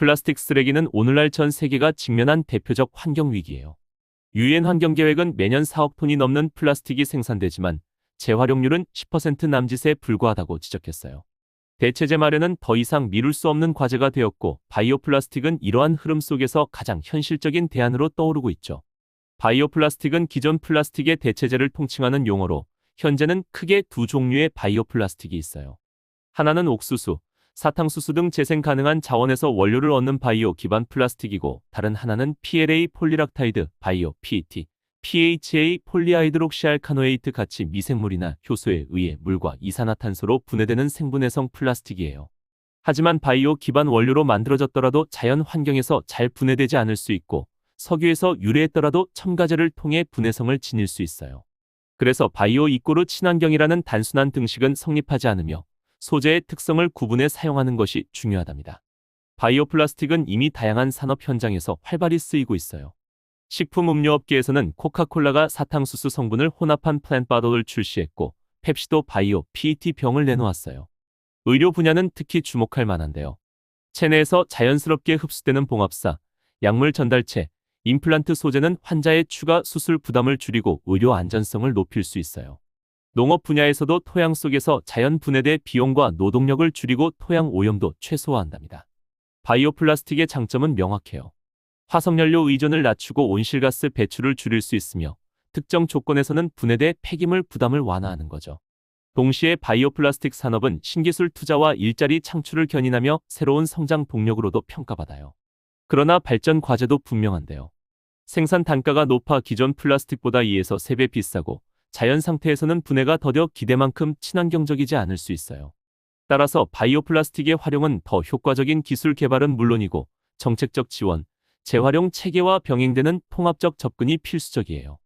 플라스틱 쓰레기는 오늘날 전 세계가 직면한 대표적 환경 위기예요. 유엔 환경계획은 매년 4억 톤이 넘는 플라스틱이 생산되지만 재활용률은 10% 남짓에 불과하다고 지적했어요. 대체제 마련은 더 이상 미룰 수 없는 과제가 되었고 바이오 플라스틱은 이러한 흐름 속에서 가장 현실적인 대안으로 떠오르고 있죠. 바이오 플라스틱은 기존 플라스틱의 대체제를 통칭하는 용어로 현재는 크게 두 종류의 바이오 플라스틱이 있어요. 하나는 옥수수, 사탕수수 등 재생 가능한 자원에서 원료를 얻는 바이오 기반 플라스틱이고 다른 하나는 PLA 폴리락타이드, 바이오 PET, PHA 폴리하이드록시알카노에이트 같이 미생물이나 효소에 의해 물과 이산화탄소로 분해되는 생분해성 플라스틱이에요. 하지만 바이오 기반 원료로 만들어졌더라도 자연 환경에서 잘 분해되지 않을 수 있고 석유에서 유래했더라도 첨가제를 통해 분해성을 지닐 수 있어요. 그래서 바이오 이꼬르 친환경이라는 단순한 등식은 성립하지 않으며 소재의 특성을 구분해 사용하는 것이 중요하답니다. 바이오 플라스틱은 이미 다양한 산업 현장에서 활발히 쓰이고 있어요. 식품 음료 업계에서는 코카콜라가 사탕수수 성분을 혼합한 플랜바더를 출시했고 펩시도 바이오 PET 병을 내놓았어요. 의료 분야는 특히 주목할 만한데요. 체내에서 자연스럽게 흡수되는 봉합사, 약물 전달체, 임플란트 소재는 환자의 추가 수술 부담을 줄이고 의료 안전성을 높일 수 있어요. 농업 분야에서도 토양 속에서 자연 분해돼 비용과 노동력을 줄이고 토양 오염도 최소화한답니다. 바이오 플라스틱의 장점은 명확해요. 화석연료 의존을 낮추고 온실가스 배출을 줄일 수 있으며 특정 조건에서는 분해돼 폐기물 부담을 완화하는 거죠. 동시에 바이오 플라스틱 산업은 신기술 투자와 일자리 창출을 견인하며 새로운 성장 동력으로도 평가받아요. 그러나 발전 과제도 분명한데요. 생산 단가가 높아 기존 플라스틱보다 2에서 3배 비싸고 자연 상태에서는 분해가 더뎌 기대만큼 친환경적이지 않을 수 있어요. 따라서 바이오 플라스틱의 활용은 더 효과적인 기술 개발은 물론이고 정책적 지원, 재활용 체계와 병행되는 통합적 접근이 필수적이에요.